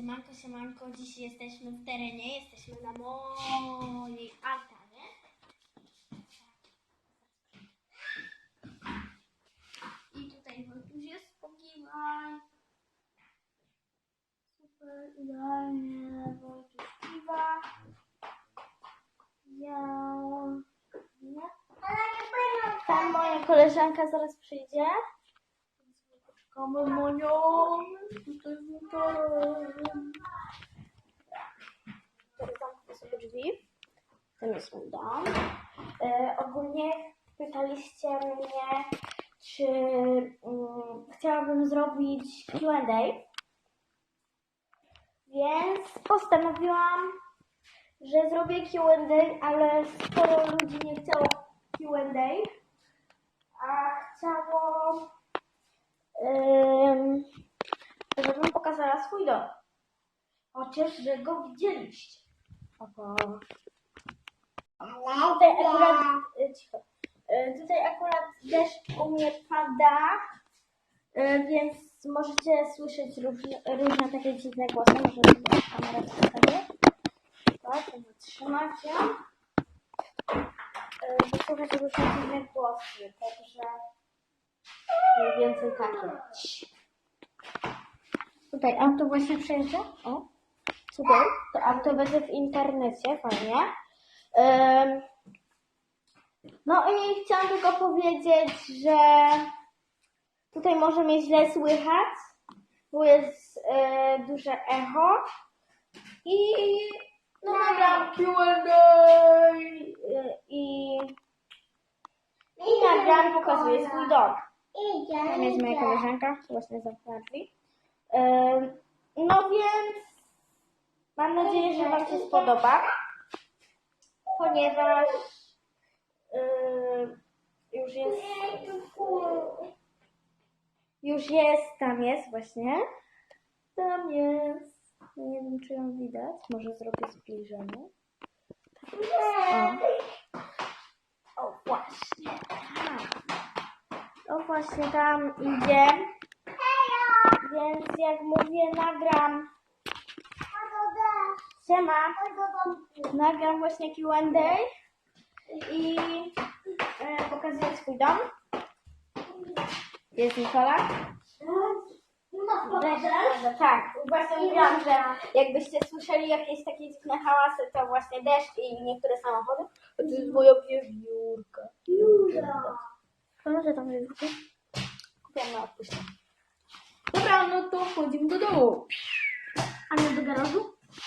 Siemanko, siemanko, dziś jesteśmy w terenie, jesteśmy na mojej altanie. I tutaj Wojtuś jest, pokiwaj. Super, idealnie, Wojtuś kiwa. Ja... Nie? Tam moja koleżanka zaraz przyjdzie. Poczekamy Monią. Tam jest mój dom. E, ogólnie pytaliście mnie, czy mm, chciałabym zrobić Q&A. Więc postanowiłam, że zrobię Q&A, ale sporo ludzi nie chciało Q&A, a chciało Ym, żebym pokazała swój dom. Chociaż, że go widzieliście. Oho. Tutaj akurat, cicho. Y, Tutaj akurat deszcz u mnie pada, y, więc możecie słyszeć różne, różne takie dziwne głosy. Może sobie kamerę pokażę. Tak, To słychać różne dziwne głosy, także mniej więcej takie. Tutaj auto właśnie przejeżdża. O, super. To auto będzie w internecie, fajnie. No i chciałam tylko powiedzieć, że tutaj może mnie źle słychać, bo jest e, duże echo. I no nagram Q&A y, i, i nagram pokazuję swój dom. Tam jest moja koleżanka, właśnie. Ym, No więc mam nadzieję, że Wam się spodoba, ponieważ ym, już jest, już jest, tam jest właśnie, tam jest, nie wiem czy ją widać, może zrobię zbliżenie. O, o właśnie, tam. O właśnie tam idzie. Więc jak mówię, nagram. Siema. Nagram właśnie Q&A i e, pokazuję swój dom. Jest Nikola. Deszcz, tak, właśnie mówiłam, że jakbyście słyszeli jakieś takie dziwne hałasy, to właśnie deszcz i niektóre samochody. To jest moja wiewiórka. Może tam wiewiórkę? Kupiłam na odpuście. Dobra, no to wchodzimy do domu. A nie do garażu?